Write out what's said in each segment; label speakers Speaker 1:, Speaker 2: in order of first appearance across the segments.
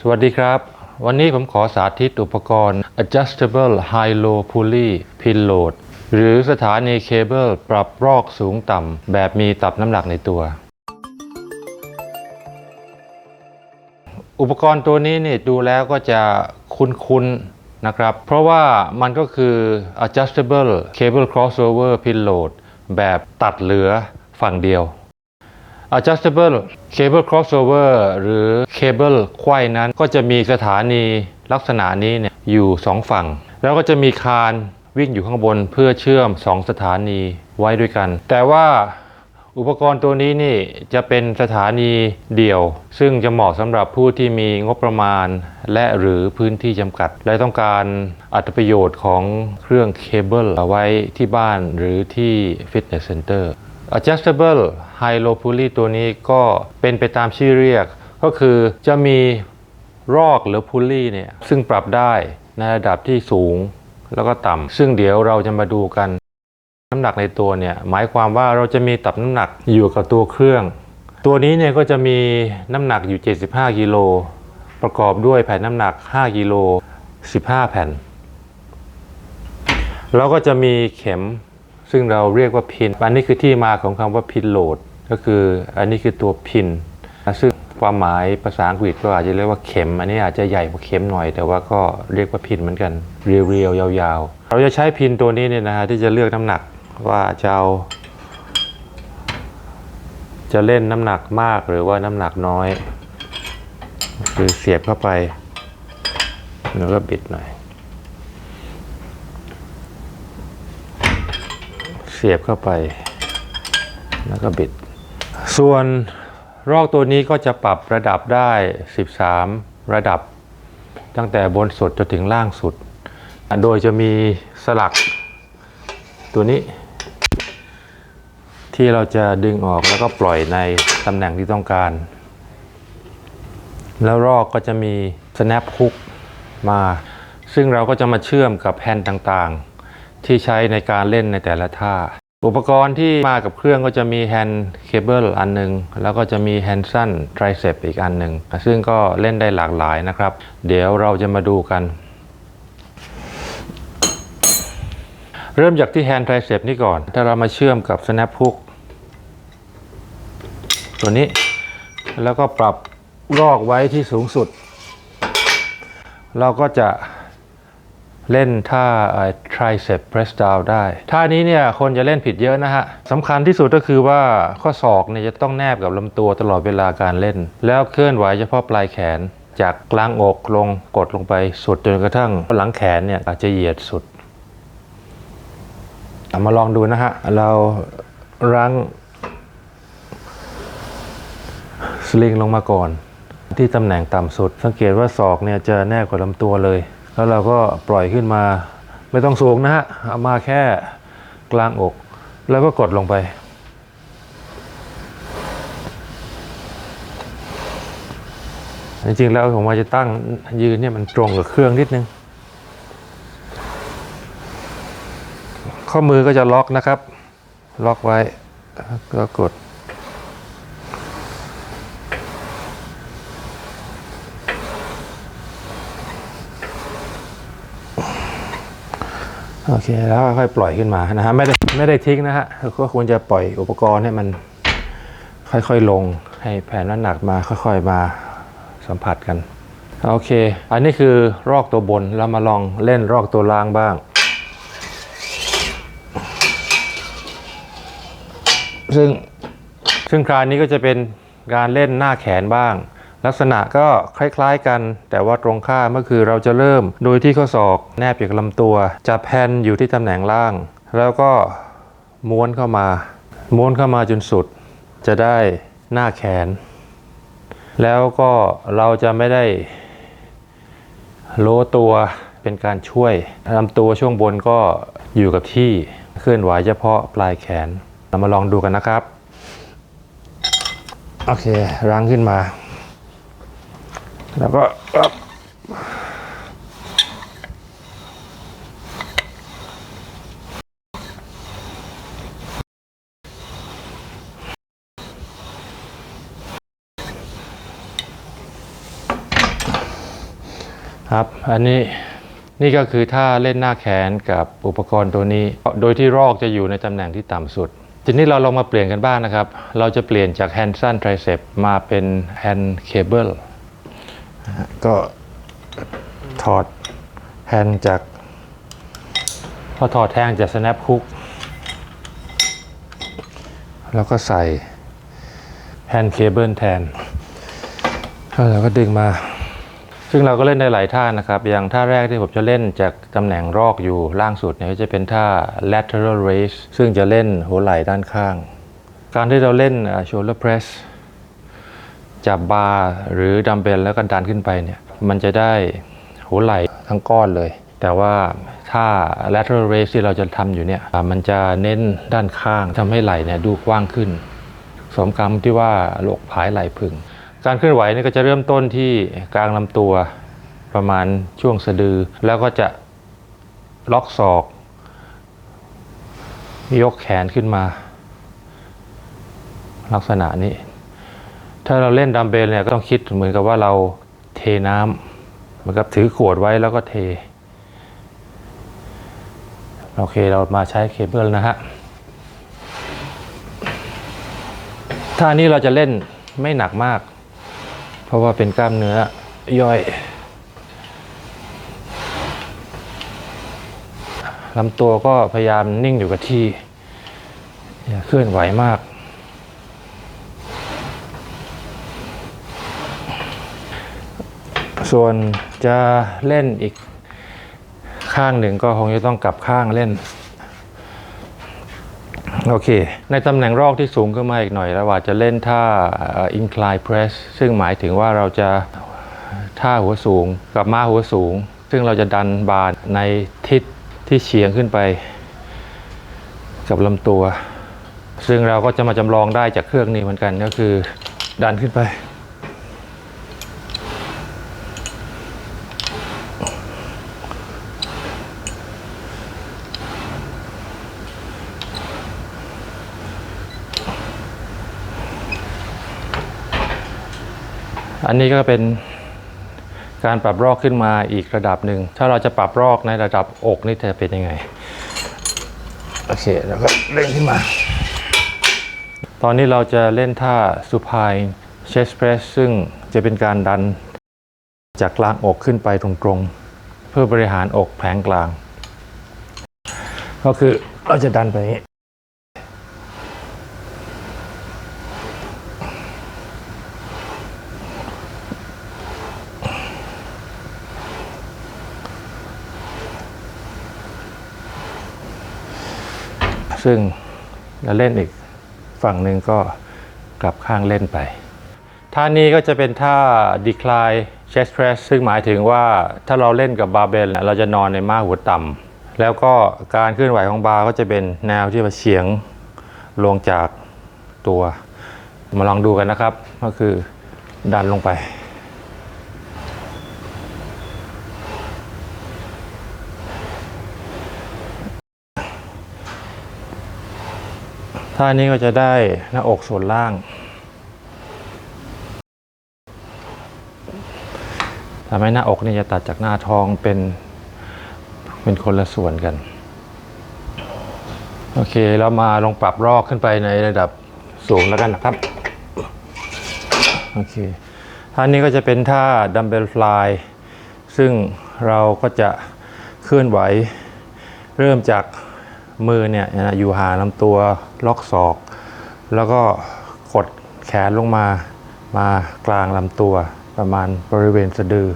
Speaker 1: สวัสดีครับ วันนี้ผมขอสาธิตอุปกรณ์ adjustable high low pulley pin load หรือสถานีเคเบิลปรับรอกสูงต่ำแบบมีตับน้ำหนักในตัว อุปกรณ์ตัวนี้นี่ดูแล้วก็จะคุ้นๆนะครับ เพราะว่ามันก็คือ adjustable cable crossover pin load แบบตัดเหลือฝั่งเดียว adjustable cable crossover หรือ cable ไขว้นั้น ก็จะมีสถานีลักษณะนี้เนี่ยอยู่สองฝั่ง แล้วก็จะมีคานวิ่งอยู่ข้างบนเพื่อเชื่อมสองสถานีไว้ด้วยกัน แต่ว่าอุปกรณ์ตัวนี้นี่จะเป็นสถานีเดี่ยว ซึ่งจะเหมาะสำหรับผู้ที่มีงบประมาณ และหรือพื้นที่จำกัด และต้องการอัตประโยชน์ของเครื่องเคเบิลเอาไว้ที่บ้านหรือที่ฟิตเนสเซ็นเตอร์ adjustable high low pulley ตัวนี้ก็เป็นไปตามชื่อเรียก ก็คือจะมีรอกหรือ pulley เนี่ยซึ่งปรับได้ในระดับที่สูงแล้วก็ต่ำซึ่งเดี๋ยวเราจะมาดูกันน้ำหนักในตัวเนี่ยหมายความว่าเราจะมีตับน้ำหนักอยู่กับตัวเครื่อง ตัวนี้เนี่ยก็จะมีน้ำหนักอยู่ 75กิโลประกอบด้วยแผ่นน้ำหนัก 5กิโล15 แผ่น แล้วก็จะมีเข็ม ซึ่งเราเรียกว่าพิน อันนี้คือที่มาของคำว่าพินโหลด ก็คืออันนี้คือตัวพิน ซึ่งความหมายภาษาอังกฤษก็อาจจะเรียกว่าเข็ม อันนี้อาจจะใหญ่กว่าเข็มหน่อย แต่ว่าก็เรียกว่าพินเหมือนกัน เรียวๆยาวๆ เราจะใช้พินตัวนี้เนี่ยนะฮะที่จะเลือกน้ำหนักว่าจะเอาจะเล่นน้ำหนักมากหรือว่าน้ำหนักน้อย คือเสียบเข้าไป แล้วก็บิดหน่อย เสียบเข้าไป แล้วก็บิด ส่วนรอกตัวนี้ก็จะปรับระดับได้ 13 ระดับ ตั้งแต่บนสุดจนถึงล่างสุด โดยจะมีสลักตัวนี้ ที่เราจะดึงออกแล้วก็ปล่อยในตำแหน่งที่ต้องการ แล้วรอกก็จะมี snap hook มา ซึ่งเราก็จะมาเชื่อมกับแผ่นต่างๆ ที่ใช้ในการเล่นในแต่ละท่า อุปกรณ์ที่มากับเครื่องก็จะมีแฮนด์เคเบิลอันหนึงแล้วก็จะมีแฮนด์สั้นไตรเซปอีกอันหนึ่งซึ่งก็เล่นได้หลากหลายนะครับ เดี๋ยวเราจะมาดูกัน เริ่มจากที่แฮนด์ไตรเซปนี่ก่อน ถ้าเรามาเชื่อมกับ snap hook ตัวนี้แล้วก็ปรับรอกไว้ที่สูงสุด เราก็จะ เล่นท่า tricep press down ได้ ท่านี้เนี่ยคนจะเล่นผิดเยอะนะฮะสำคัญที่สุดก็คือว่าข้อศอกเนี่ยจะต้องแนบกับลำตัวตลอดเวลาการเล่น แล้วเคลื่อนไหวเฉพาะปลายแขน จากกลางอกลงกดลงไปสุดจนกระทั่งหลังแขนเนี่ยอาจจะเหยียดสุดามาลองดูนะฮะ เรารั้งสลิงลงมาก่อน ที่ตำแหน่งต่ำสุด สังเกตว่าศอกเนี่ยจะแนบกว่าลำตัวเลย แล้วเราก็ปล่อยขึ้นมา ไม่ต้องสูงนะฮะเอามาแค่กลางอก แล้วก็กดลงไป จริงๆแล้วผมว่าจะตั้งยืนเนี่ยมันตรงกับเครื่องนิดนึง ข้อมือก็จะล็อกนะครับ ล็อกไว้ก็กด โอเคแล้วค่อยปล่อยขึ้นมานะฮะไม่ได้ไม่ได้ทิ้งนะฮะก็ควรจะปล่อยอุปกรณ์ให้มันค่อยๆลงให้แผ่นน้ำหนักมาค่อยๆมาสัมผัสกันโอเค อันนี้คือรอกตัวบนเรามาลองเล่นรอกตัวล่างบ้าง ซึ่งซึ่งคราวนี้ก็จะเป็นการเล่นหน้าแขนบ้าง ลักษณะก็คล้าย ๆ กัน แต่ว่าตรงข้ามก็คือเราจะเริ่มโดยที่ข้อศอกแนบอยู่กับลำตัว จะแพนอยู่ที่ตำแหน่งล่าง แล้วก็ม้วนเข้ามา ม้วนเข้ามาจนสุด จะได้หน้าแขน แล้วก็เราจะไม่ได้โลตัวเป็นการช่วยลำตัวช่วงบนก็อยู่กับที่เคลื่อนไหวเฉพาะปลายแขน เรามาลองดูกันนะครับ โอเครั้งขึ้นมา แล้วก็ครับ อันนี้นี่ก็คือท่าเล่นหน้าแขนกับอุปกรณ์ตัวนี้ โดยที่รอกจะอยู่ในตำแหน่งที่ต่ำสุด ทีนี้เราลองมาเปลี่ยนกันบ้างนะครับ เราจะเปลี่ยนจากแฮนด์สั้นไทรเซปมาเป็นแฮนด์เคเบิล ก็ถอดแฮนด์จาก พอถอดแทงจาก snap hook แล้วก็ใส่แฮนด์เคเบิลแทนแล้วเราก็ดึงมา ซึ่งเราก็เล่นได้หลายท่านะครับ อย่างท่าแรกที่ผมจะเล่นจากตำแหน่งรอกอยู่ล่างสุดเนี่ยก็จะเป็นท่า lateral raise ซึ่งจะเล่นหัวไหล่ด้านข้าง การที่เราเล่นอ่า shoulder press จับบาร์หรือดัมเบลแล้วก็ดันขึ้นไปเนี่ยมันจะได้หัวไหล่ทั้งก้อนเลย แต่ว่าถ้า lateral raise ที่เราจะทำอยู่เนี่ยมันจะเน้นด้านข้างทำให้ไหล่เนี่ยดูกว้างขึ้น สมคำที่ว่าโรคผายไหล่พึง การเคลื่อนไหวนี่ก็จะเริ่มต้นที่กลางลำตัวประมาณช่วงสะดือ แล้วก็จะล็อกศอก ยกแขนขึ้นมา ลักษณะนี้ ถ้าเราเล่นดัมเบลเนี่ยก็ต้องคิดเหมือนกับว่าเราเทน้ำเหมือนกับถือขวดไว้แล้วก็เท โอเคเรามาใช้เคเบิลนะฮะท่านี้เราจะเล่นไม่หนักมาก เพราะว่าเป็นกล้ามเนื้อย่อยลำตัวก็พยายามนิ่งอยู่กับที่ อย่าเคลื่อนไหวมาก ส่วนจะเล่นอีกข้างหนึ่งก็คงจะต้องกลับข้างเล่น โอเค ในตำแหน่งรอกที่สูงขึ้นมาอีกหน่อยเราอาจจะเล่นท่าอ่อ incline press ซึ่งหมายถึงว่าเราจะท่าหัวสูงกับม้าหัวสูง ซึ่งเราจะดันบาร์ในทิศที่เฉียงขึ้นไป กับลำตัว ซึ่งเราก็จะมาจำลองได้จากเครื่องนี้เหมือนกันก็คือดันขึ้นไป อันนี้ก็เป็นการปรับรอกขึ้นมาอีกระดับหนึ่ง ถ้าเราจะปรับรอกในระดับอกนี่จะเป็นยังไง โอเค แล้วก็เล่นขึ้นมา ตอนนี้เราจะเล่นท่า supine chest press ซึ่งจะเป็นการดันจากกลางอกขึ้นไปตรงๆ เพื่อบริหารอกแผงกลาง ก็คือเราจะดันไปอย่างนี้ ซึ่งเราเล่นอีกฝั่งหนึ่งก็กลับข้างเล่นไป ท่านี้ก็จะเป็นท่า decline chest press ซึ่งหมายถึงว่าถ้าเราเล่นกับบาร์เบลเราจะนอนในม้าหัวต่ำแล้วก็การเคลื่อนไหวของบาร์ก็จะเป็นแนวที่มาเฉียงลงจากตัว มาลองดูกันนะครับ ก็คือดันลงไป ท่านี้ก็จะได้หน้าอกส่วนล่าง ทำให้หน้าอกนี่จะตัดจากหน้าท้องเป็นเป็นคนละส่วนกัน โอเคเรามาลองปรับรอกขึ้นไปในระดับสูงแล้วกันนะครับ โอเค ท่านี้ก็จะเป็นท่าดัมเบลฟลายซึ่งเราก็จะเคลื่อนไหว เริ่มจาก มือเนี่ยอยู่หาลำตัวล็อกศอก แล้วก็กดแขนลงมามากลางลำตัวประมาณบริเวณสะดือ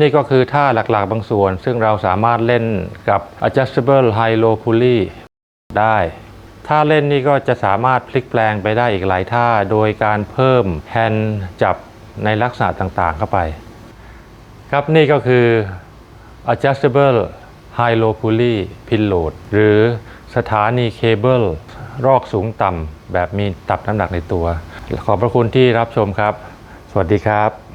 Speaker 1: นี่ก็คือท่าหลักๆ บางส่วน ซึ่งเราสามารถเล่นกับ adjustable high low pulley ได้ท่าเล่นนี่ก็จะสามารถพลิกแปลงไปได้อีกหลายท่า โดยการเพิ่มแฮนด์จับในลักษณะต่างๆเข้าไป ครับนี่ก็คือ adjustable high low pulley pin load หรือสถานีเคเบิลรอกสูงต่ำแบบมีตับน้ำหนักในตัว ขอบพระคุณที่รับชมครับ สวัสดีครับ